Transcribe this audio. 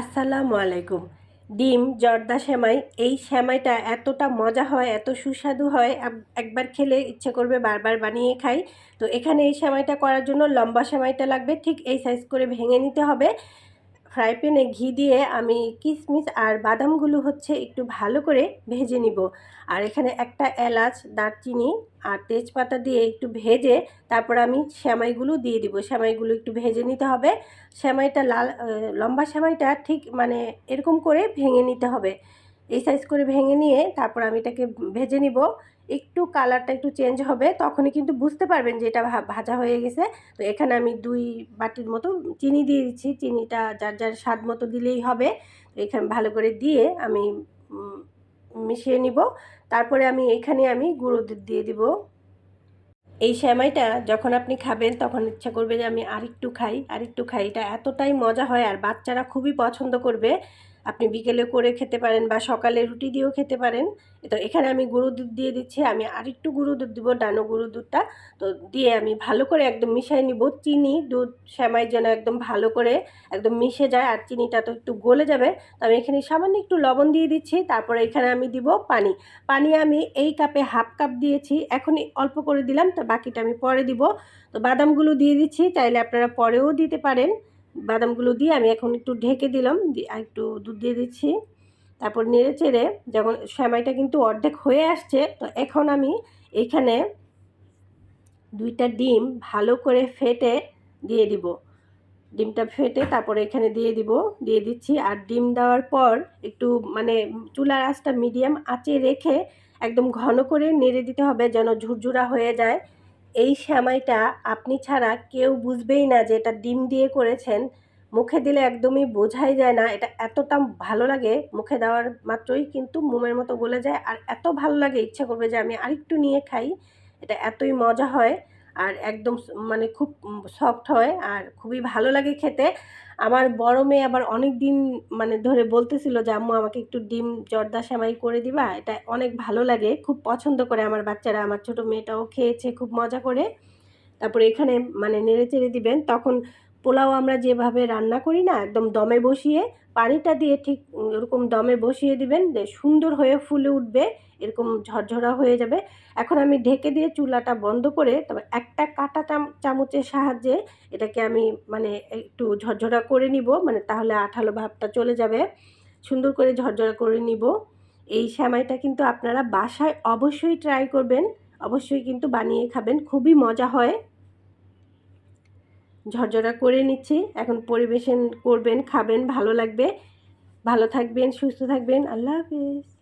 আসসালামু আলাইকুম। ডিম, জর্দা সেমাই, এই সেমাইটা এতটা মজা হয়, এত সুস্বাদু হয় একবার খেলে ইচ্ছে করবে বারবার বানিয়ে খাই। তো এখানে এই সেমাইটা করার জন্য লম্বা সেমাইটা লাগবে, ঠিক এই সাইজ করে ভেঙে নিতে হবে। ফ্রাই প্যানে ঘি দিয়ে আমি কিশমিশ আর বাদামগুলো হচ্ছে একটু ভালো করে ভেজে নিব। আর এখানে একটা এলাচ, দারচিনি আর তেজপাতা দিয়ে একটু ভেজে তারপর আমি শ্যামাইগুলো দিয়ে দিব। শ্যামাইগুলো একটু ভেজে নিতে হবে। শ্যামাইটা লাল লম্বা শ্যামাইটা ঠিক মানে এরকম করে ভেঙে নিতে হবে। এই সাইজ করে ভেঙে নিয়ে তারপর আমি এটাকে ভেজে নিব। একটু কালারটা একটু চেঞ্জ হবে, তখনই কিন্তু বুঝতে পারবেন যে এটা ভাজা হয়ে গেছে। তো এখানে আমি দুই বাটির মতো চিনি দিয়ে দিচ্ছি। চিনিটা যার যার স্বাদ মতো দিলেই হবে। এখানে ভালো করে দিয়ে আমি মিশিয়ে নিব। তারপরে আমি এখানে আমি গুঁড়ো দুধ দিয়ে দিব। এই শ্যামাইটা যখন আপনি খাবেন তখন ইচ্ছা করবে যে আমি আরেকটু খাই। আরেকটু খাই, এটা এতটাই মজা হয় আর বাচ্চারা খুবই পছন্দ করবে। আপনি বিকেলে করে খেতে পারেন বা সকালে রুটি দিয়েও খেতে পারেন। তো এখানে আমি গুঁড়ো দুধ দিয়ে দিচ্ছি, আমি আরেকটু গুঁড়ো দুধ দিব, ডানো গুঁড়ো দুধটা। তো দিয়ে আমি ভালো করে একদম মিশিয়ে নিব, চিনি দুধ সেমাই যেন একদম ভালো করে একদম মিশে যায় আর চিনিটা তো একটু গলে যাবে। তো আমি এখানে সামান্য একটু লবণ দিয়ে দিচ্ছি, তারপরে এখানে আমি দিব পানি। পানি আমি এই কাপে হাফ কাপ দিয়েছি, এখনই অল্প করে দিলাম, তো বাকিটা আমি পরে দিব। তো বাদামগুলো দিয়ে দিচ্ছি, চাইলে আপনারা পরেও দিতে পারেন। বাদামগুলো দিয়ে আমি এখন একটু ঢেকে দিলাম আর একটু দুধ দিয়ে দিচ্ছি। তারপর নেড়ে চেড়ে যখন সেমাইটা কিন্তু অর্ধেক হয়ে আসছে, তো এখন আমি এখানে দুইটা ডিম ভালো করে ফেটে দিয়ে দিব। ডিমটা ফেটে তারপরে এখানে দিয়ে দিব, দিয়ে দিচ্ছি। আর ডিম দেওয়ার পর একটু মানে চুলার আঁচটা মিডিয়াম আঁচে রেখে একদম ঘন করে নেড়ে দিতে হবে যেন ঝুরঝুরা হয়ে যায়। এই শ্যামাইটা আপনি ছাড়া কেউ বুঝবেই না যে এটা ডিম দিয়ে করেছেন। মুখে দিলে একদমই বোঝাই যায় না। এটা এতটা ভালো লাগে, মুখে দেওয়ার মাত্রই কিন্তু মোমের মতো গলে যায়। আর এত ভালো লাগে, ইচ্ছা করবে যে আমি আরেকটু নিয়ে খাই। এটা এতই মজা হয়। আর একদম মানে খুব সফট হয় আর খুবই ভালো লাগে খেতে। আমার বড় মেয়ে আবার অনেক দিন মানে ধরে বলতেছিল যে, আম্মু, আমাকে একটু ডিম জর্দা সেমাই করে দিবা, এটা অনেক ভালো লাগে, খুব পছন্দ করে আমার বাচ্চারা। আমার ছোট মেয়েটাও খেয়েছে খুব মজা করে। তারপরে এখানে মানে নেড়ে চেড়ে দিবেন। তখন পোলাও আমরা যেভাবে রান্না করি না, একদম দমে বসিয়ে পানিটা দিয়ে ঠিক এরকম দমে বসিয়ে দিবেন সুন্দর হয়ে ফুলে উঠবে, এরকম ঝরঝরা হয়ে যাবে। এখন আমি ঢেকে দিয়ে চুলাটা বন্ধ করে তবে একটা কাঁটা চাম- চামচের সাহায্যে এটাকে আমি মানে একটু ঝরঝরা করে নিব মানে তাহলে আঠালো ভাবটা চলে যাবে। সুন্দর করে ঝরঝরা করে নিব। এই সেমাইটা কিন্তু আপনারা বাসায় অবশ্যই ট্রাই করবেন, অবশ্যই কিন্তু বানিয়ে খাবেন, খুবই মজা হয়। ঝরঝরা করে নিচ্ছি। এখন পরিবেশন করবেন, খাবেন, ভালো লাগবে। ভালো থাকবেন, সুস্থ থাকবেন। আল্লাহ হাফেজ।